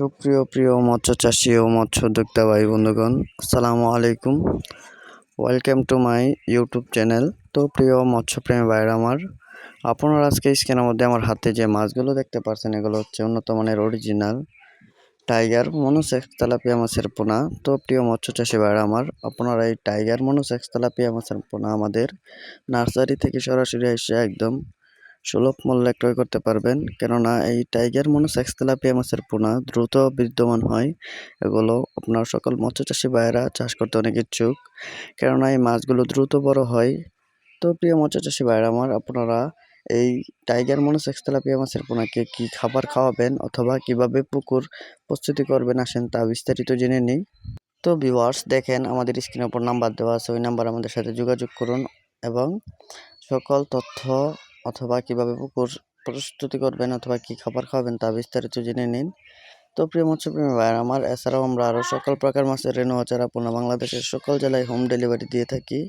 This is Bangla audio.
সুপ্রিয়, প্রিয় মৎস্য চাষী ও মৎস্য উদ্যোক্তা ভাই বন্ধুগণ, আসসালামু আলাইকুম। Welcome to my YouTube channel তো প্রিয় মৎস্যপ্রেমী ভাইরা আমার, আপনারা আজকে স্ক্রিনের মধ্যে আমার হাতে যে মাছগুলো দেখতে পাচ্ছেন, এগুলো হচ্ছে উন্নত মানের অরিজিনাল টাইগার মনোসেক্স তেলাপিয়া মাছের পোনা। তো প্রিয় মৎস্য চাষী ভাইরা আমার, আপনারা এই টাইগার মনোসেক্স তেলাপিয়া মাছের পোনা আমাদের নার্সারি থেকে সরাসরি এসে একদম সুলভ মূল্যে ক্রয় করতে পারবেন। কেননা এই টাইগার মনোসেক্স তেলাপিয়া মাছের পোনা দ্রুত বিদ্যমান হয়। এগুলো আপনার সকল মৎস্য চাষী ভাইয়েরা চাষ করতে অনেক ইচ্ছুক। কেননা এই মাছগুলো দ্রুত বড় হয়। তো প্রিয় মৎস্য চাষী ভাইয়েরা আমার, আপনারা এই টাইগার মনোসেক্স তেলাপিয়া মাছের পোনাকে কি খাবার খাওয়াবেন অথবা কীভাবে পুকুর প্রস্তুতি করবেন আসেন তা বিস্তারিত জেনে নিই। তো ভিউয়ার্স, দেখেন আমাদের স্ক্রিনের উপর নাম্বার দেওয়া আছে। ওই নাম্বার আমাদের সাথে যোগাযোগ করুন এবং সকল তথ্য অথবা কীভাবে পুকুর প্রস্তুতি করবেন অথবা কি খাবার খাওয়াবেন তা বিস্তারিত জেনে নিন। তো প্রিয় মৎস্যপ্রেমী ভাই আমার এছাড়াও আমরা আরও সকল প্রকার মাছের রেণু আচার পূর্ণ বাংলাদেশের সকল জেলায় হোম ডেলিভারি দিয়ে থাকি।